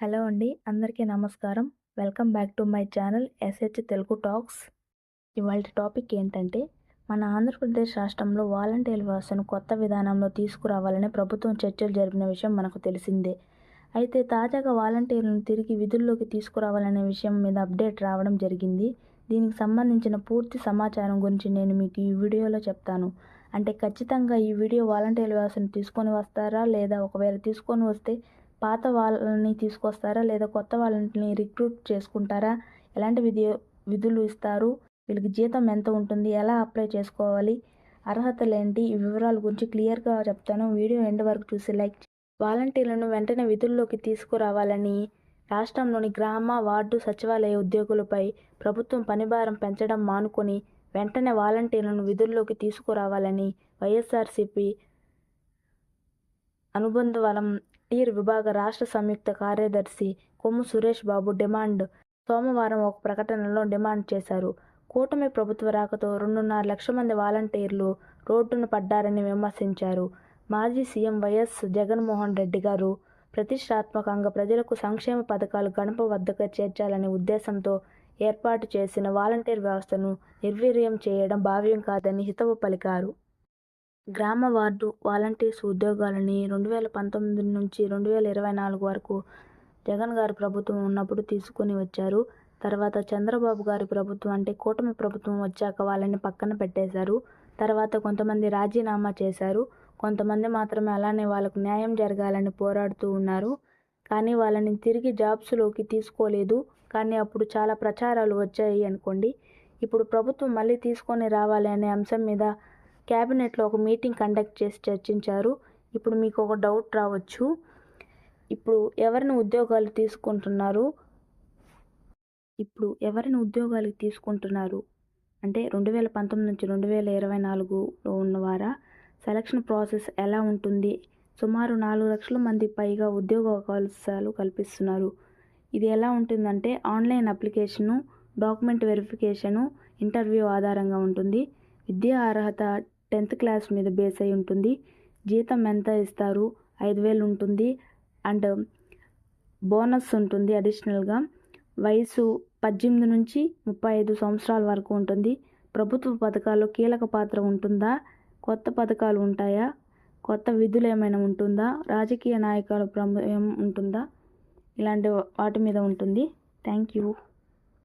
Hello అండి అందరికీ నమస్కారం. Welcome back to my channel SH Telugu talks. ఇవాళ టాపిక్ ఏంటంటే మన ఆంధ్రప్రదేశ్ రాష్ట్రంలో వాలంటీర్ వ్యవస్థను కొత్త విధానంలో తీసుకురావాలని ప్రభుత్వం చర్చలు జరిపిన విషయం మనకు తెలిసిందే. అయితే తాజాగా వాలంటీర్లను తిరిగి విధుల్లోకి తీసుకురావాలనే విషయం మీద అప్డేట్ రావడం జరిగింది. దీనికి సంబంధించిన పూర్తి సమాచారం గురించి నేను మీకు ఈ వీడియోలో చెప్తాను. అంటే ఖచ్చితంగా ఈ వీడియో వాలంటీర్ వ్యవస్థను తీసుకొని వస్తారా? లేదా ఒకవేళ తీసుకొని వస్తే పాత వాళ్ళని తీసుకొస్తారా? లేదా కొత్త వాళ్ళని రిక్రూట్ చేసుకుంటారా? ఎలాంటి విధి విధులు ఇస్తారు? వీళ్ళకి జీతం ఎంత ఉంటుంది? ఎలా అప్లై చేసుకోవాలి? అర్హతలు ఏంటి ఈ వివరాల గురించి క్లియర్గా చెప్తాను. వీడియో ఎండ్ వరకు చూసి లైక్ వాలంటీర్లను వెంటనే విధుల్లోకి తీసుకురావాలని రాష్ట్రంలోని గ్రామ వార్డు సచివాలయ ఉద్యోగులపై ప్రభుత్వం పనిభారం పెంచడం మానుకొని వెంటనే వాలంటీర్లను విధుల్లోకి తీసుకురావాలని వైఎస్ఆర్సీపీ అనుబంధ వలం టీర్ విభాగ రాష్ట్ర సంయుక్త కార్యదర్శి కొమ్ము సురేష్ బాబు డిమాండ్. సోమవారం ఒక ప్రకటనలో డిమాండ్ చేశారు. కూటమి ప్రభుత్వ రాకతో రెండున్నర లక్షల మంది వాలంటీర్లు రోడ్డున పడ్డారని విమర్శించారు. మాజీ సీఎం వైఎస్ జగన్మోహన్ రెడ్డి గారు ప్రతిష్టాత్మకంగా ప్రజలకు సంక్షేమ పథకాలు గణప వద్దకు చేర్చాలనే ఉద్దేశంతో ఏర్పాటు చేసిన వాలంటీర్ వ్యవస్థను నిర్వీర్యం చేయడం భావ్యం కాదని హితవు పలికారు. గ్రామ వార్డు వాలంటీర్స్ ఉద్యోగాలని రెండు వేల పంతొమ్మిది నుంచి రెండు వేల ఇరవై నాలుగు వరకు జగన్ గారి ప్రభుత్వం ఉన్నప్పుడు తీసుకొని వచ్చారు. తర్వాత చంద్రబాబు గారి ప్రభుత్వం అంటే కూటమి ప్రభుత్వం వచ్చాక వాళ్ళని పక్కన పెట్టేశారు. తర్వాత కొంతమంది రాజీనామా చేశారు. కొంతమంది మాత్రమే అలానే వాళ్ళకు న్యాయం జరగాలని పోరాడుతూ ఉన్నారు. కానీ వాళ్ళని తిరిగి జాబ్స్లోకి తీసుకోలేదు. కానీ అప్పుడు చాలా ప్రచారాలు వచ్చాయి అనుకోండి. ఇప్పుడు ప్రభుత్వం మళ్ళీ తీసుకొని రావాలి అనే అంశం మీద క్యాబినెట్లో ఒక మీటింగ్ కండక్ట్ చేసి చర్చించారు. ఇప్పుడు మీకు ఒక డౌట్ రావచ్చు. ఇప్పుడు ఎవరిని ఉద్యోగాలు తీసుకుంటున్నారు? ఇప్పుడు ఎవరిని ఉద్యోగాలకు తీసుకుంటున్నారు? అంటే రెండు వేల పంతొమ్మిది నుంచి రెండు వేల ఇరవై నాలుగులో ఉన్నవారా? సెలక్షన్ ప్రాసెస్ ఎలా ఉంటుంది? సుమారు నాలుగు లక్షల మంది పైగా ఉద్యోగ అవకాశాలు కల్పిస్తున్నారు. ఇది ఎలా ఉంటుందంటే online application document verification interview ఆధారంగా ఉంటుంది. విద్యా అర్హత టెన్త్ క్లాస్ మీద బేస్ అయి ఉంటుంది. జీతం ఎంత ఇస్తారు? ఐదు వేలు ఉంటుంది. అండ్ బోనస్ ఉంటుంది అడిషనల్గా. వయసు పద్దెనిమిది నుంచి ముప్పై ఐదు సంవత్సరాల వరకు ఉంటుంది. ప్రభుత్వ పథకాల్లో కీలక పాత్ర ఉంటుందా? కొత్త పథకాలు ఉంటాయా? కొత్త విధులు ఏమైనా ఉంటుందా? రాజకీయ నాయకుల ప్రమేయం ఉంటుందా? ఇలాంటి వాటి మీద ఉంటుంది. Thank you.